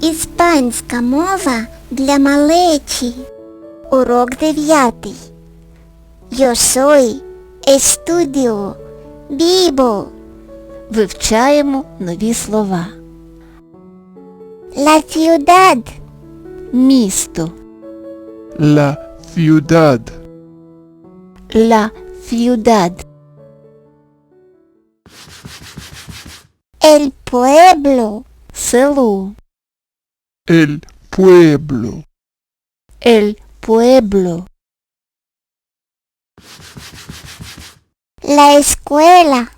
Іспанська мова для малечі. Урок дев'ятий. Soy estudio vivo. Вивчаємо нові слова. La ciudad. Місто. La ciudad. Ла ciudad. El pueblo. Село. El pueblo. El pueblo. La escuela.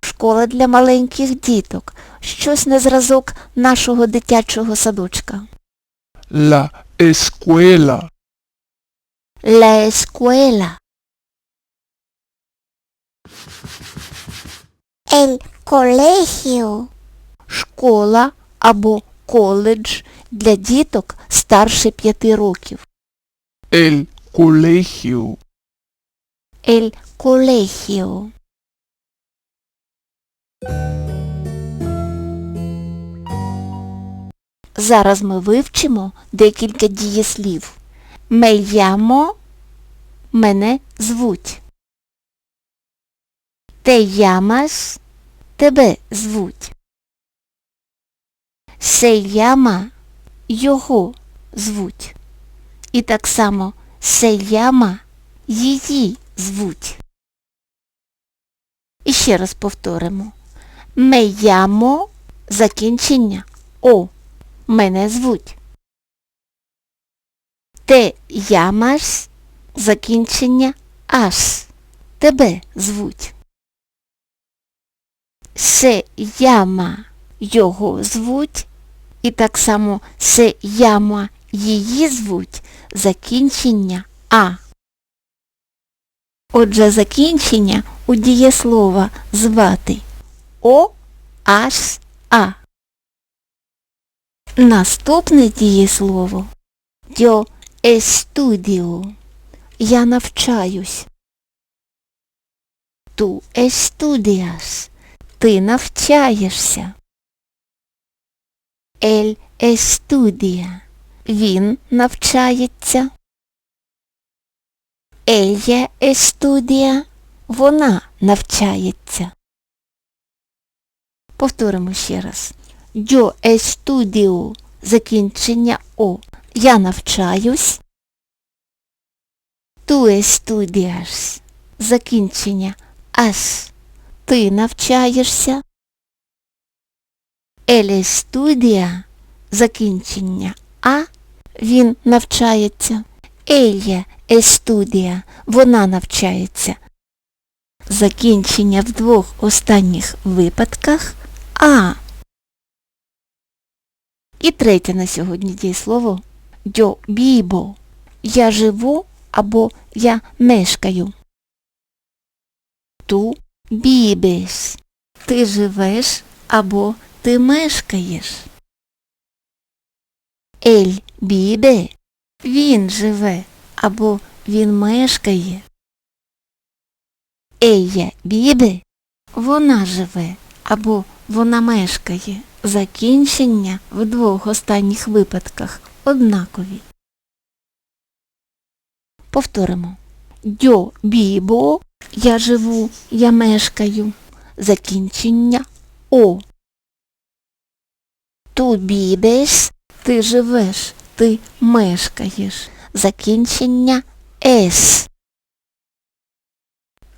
Школа для маленьких діток. Щось на зразок нашого дитячого садочка. La escuela. La escuela. El colegio. Школа або коледж для діток старше п'яти років. El colegio. El colegio. Зараз ми вивчимо декілька дієслів. Llamo – мене звуть. Te llamas – тебе звуть. Se llama – його звуть. І так само se llama – її звуть. І ще раз повторимо. Llamo – закінчення О. Мене звуть. Те llamas – закінчення ас. Тебе звуть. Се llama – його звуть. І так само се llama – її звуть. Закінчення а. Отже, закінчення у дієслова звати О, ас, а. Наступне дієслово Yo estudio. Я навчаюсь. Ту estudias. Ти навчаєшся. Ель estudia. Він навчається. Ella estudia. Вона навчається. Повторимо ще раз. Yo estudio. Закінчення О. Я навчаюсь. Tú estudias. Закінчення Ас. Ти навчаєшся. Él estudia. Закінчення А. Він навчається. Ella estudia. Вона навчається. Закінчення в двох останніх випадках А. І третє на сьогодні дієслово Yo vivo. Я живу або я мешкаю. Ту vives. Ти живеш або ти мешкаєш. Ель бібе. Він живе або він мешкає. Ея бібе. Вона живе або вона мешкає. Закінчення в двох останніх випадках однакові. Повторимо. Дьо бібо. Я живу, я мешкаю. Закінчення О. Ту бібес. Ти живеш, ти мешкаєш. Закінчення С.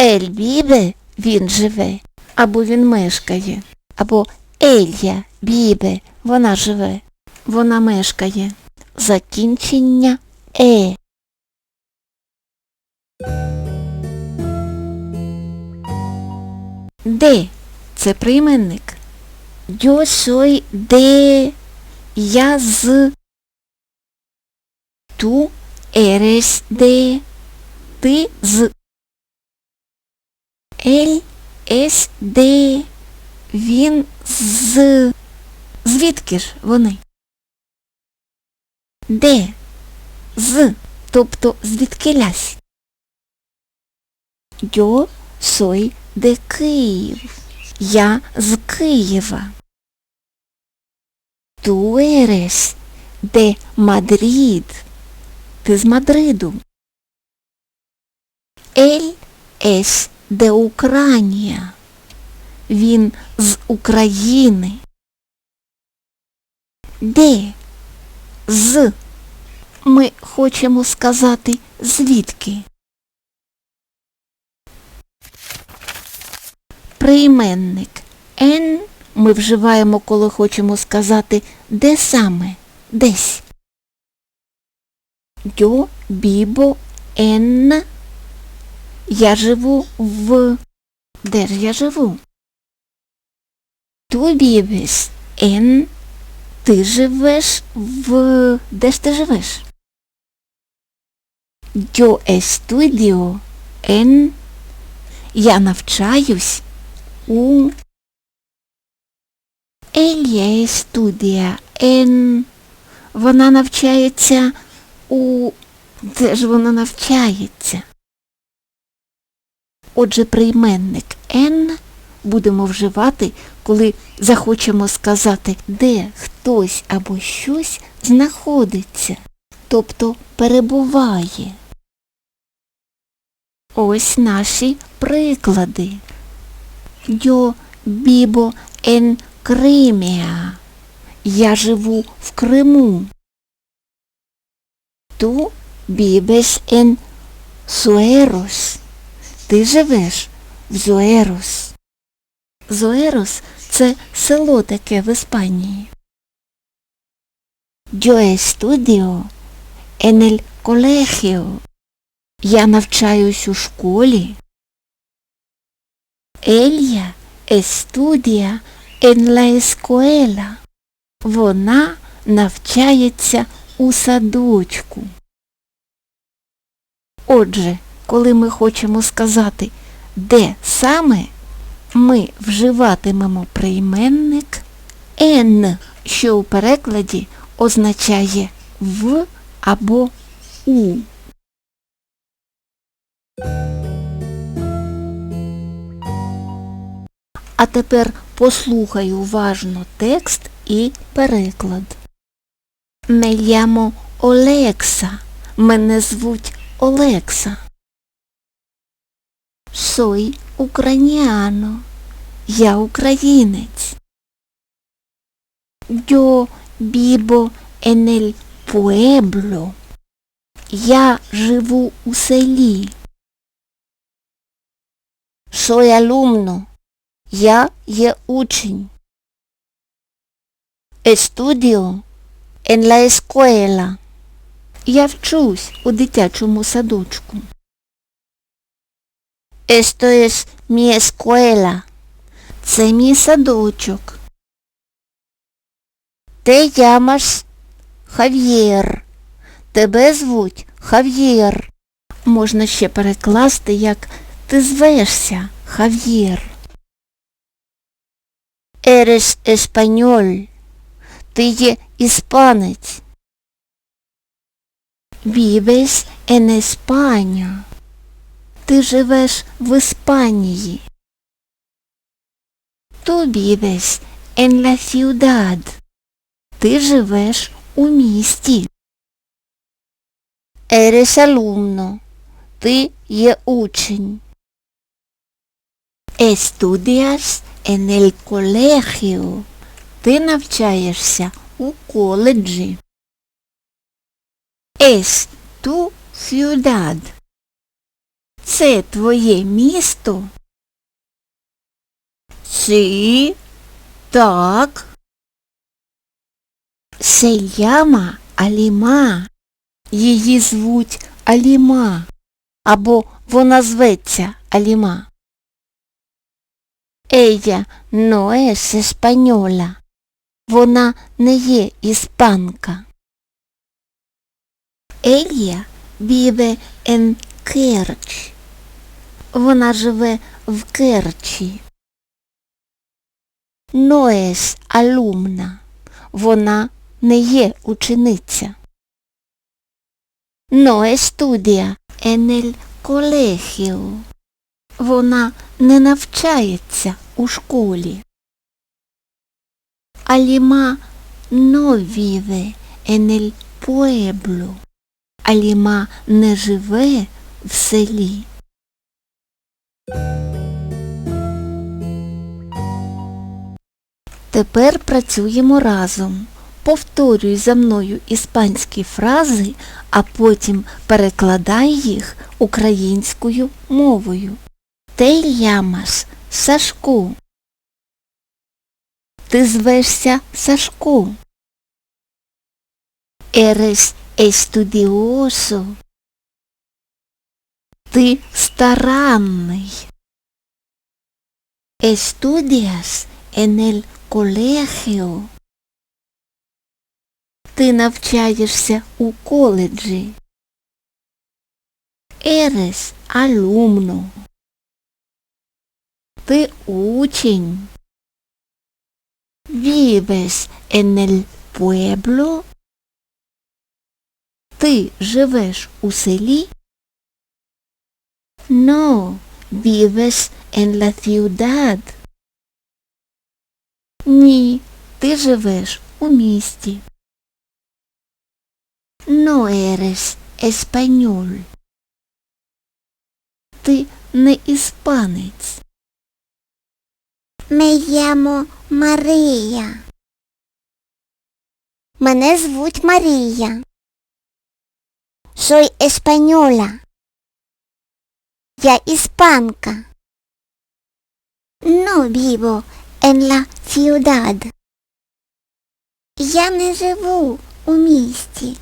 Ель бібе він живе, або він мешкає, або Елья бібе вона живе, вона мешкає. Закінчення Е. Де це прийменник. Soy de я з Ту eres de ти з Ель es de він з Звідки ж вони? Де? З, тобто звідкилясь. Yo soy de Київ. Я з Києва. Eres de Madrid. Ти з Мадриду. Él es de Ucrania. Він з України. Де? З. Ми хочемо сказати звідки. Прийменник Н ми вживаємо, коли хочемо сказати де саме, десь. Yo vivo en. Я живу в. Де ж я живу? Tú vives en. Ти живеш в. Де ж ти живеш? Yo estudio en. Я навчаюсь у. Ella estudia en. Вона навчається у. Де ж вона навчається? Отже, прийменник N будемо вживати, коли захочемо сказати, де хтось або щось знаходиться, тобто перебуває. Ось наші приклади. Yo vivo en Crimea. Я живу в Криму. Tú vives en Суерос. Ти живеш в Зуерос. Зуерос – це село таке в Іспанії. Yo estudio en el. Я навчаюсь у школі. Ella estudia en la escuela. Вона навчається у садочку. Отже, коли ми хочемо сказати, де саме, ми вживатимемо прийменник «н», що у перекладі означає в або у. А тепер послухай уважно текст і переклад. Me llamo Олекса. Мене звуть Олекса. Soy ucraniano. Я українець. Yo vivo en el pueblo. Я живу у селі. Soy alumno. Я є учень. Estudio en la escuela. Я вчусь у дитячому садочку. Esto es mi escuela. Це мій садочок. Te llamas Хав'єр. Тебе звуть Хав'єр. Можна ще перекласти, як ти звешся Хав'єр. Eres español. Ти є іспанець. Vives en España. Ти живеш в Іспанії. Tú vives en la ciudad. Ти живеш у місті. Eres alumno. Ти є учень. En el colegio. Ти навчаєшся у коледжі. Tu ciudad. Це твоє місто? Сі. Так. Llama Аліма. Її звуть Аліма. Або вона зветься Аліма. Ella no es española. Вона не є іспанка. Ella vive en Керч. Вона живе в Керчі. Es alumna. вона не є учениця. Estudia en el colegio. Вона не навчається у школі. Аліма vive en pueblo. Аліма не живе в селі. Тепер працюємо разом. Повторюй за мною іспанські фрази, а потім перекладай їх українською мовою. Те llamas Сашко. Ти звешся Сашко. Eres estudioso. Ти старанний. Estudias en el colegio. Ти навчаєшся у коледжі. Eres alumno. Ти учень. Vives en el pueblo. Ти живеш у селі? No, vives en la ciudad. Ні, ти живеш у місті. No eres español. Ти не іспанець. Me llamo Марія. Мене звуть Марія. Soy española. Я іспанка. Vivo en la ciudad. Я не живу у місті.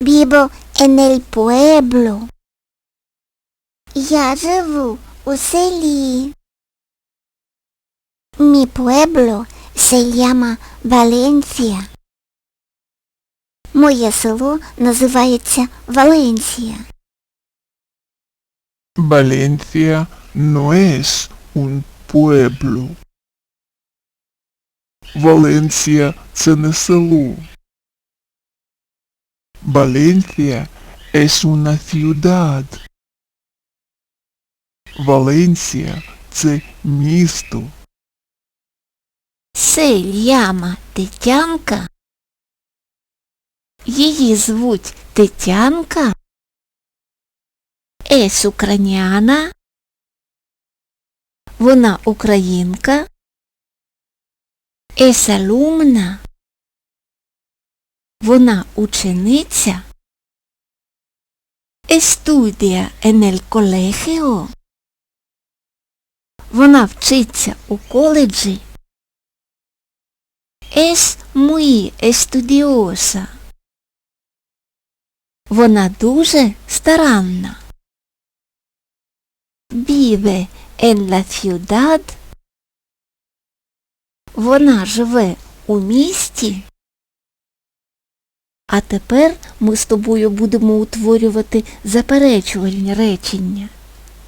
Vivo en el pueblo. Я живу у селі. Mi pueblo se llama Valencia. Моє село називається Валенсія. Valencia no es un pueblo. Валенсія це не село. Valencia es una ciudad. Валенсія це місто. Се ляма Тетянка. Її звуть Тетянка. Ес украняна. Вона українка. Ес алумна. Вона учениця. Estudia en el colegio. Вона вчиться у коледжі. Es muy estudiosa. Вона дуже старанна. Vive en la ciudad. Вона живе у місті. А тепер ми з тобою будемо утворювати заперечувальні речення.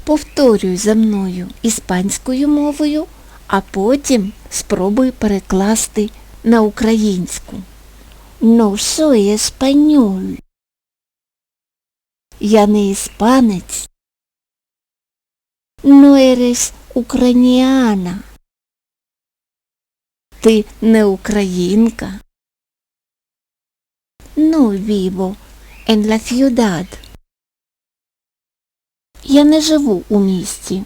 Повторюй за мною іспанською мовою, а потім спробуй перекласти на українську. No soy español. Я не іспанець. No eres ucraniana. Ти не українка. La ciudad. Я не живу у місті.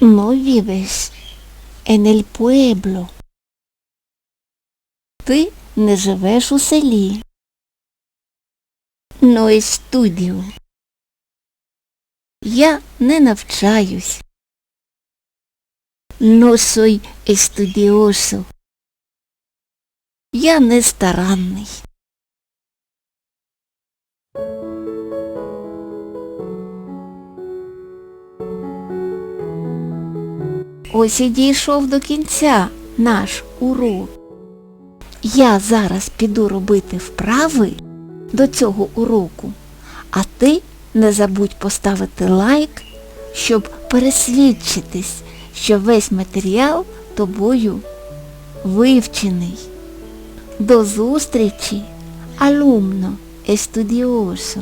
Vives en el pueblo. Ти не живеш у селі. No estudio. Я не навчаюсь. No soy estudioso. Я не старанний. Ось і дійшов до кінця наш урок. Я зараз піду робити вправи до цього уроку, а ти не забудь поставити лайк, щоб пересвідчитись, що весь матеріал тобою вивчений. До зустрічі, алумно, естудіосо.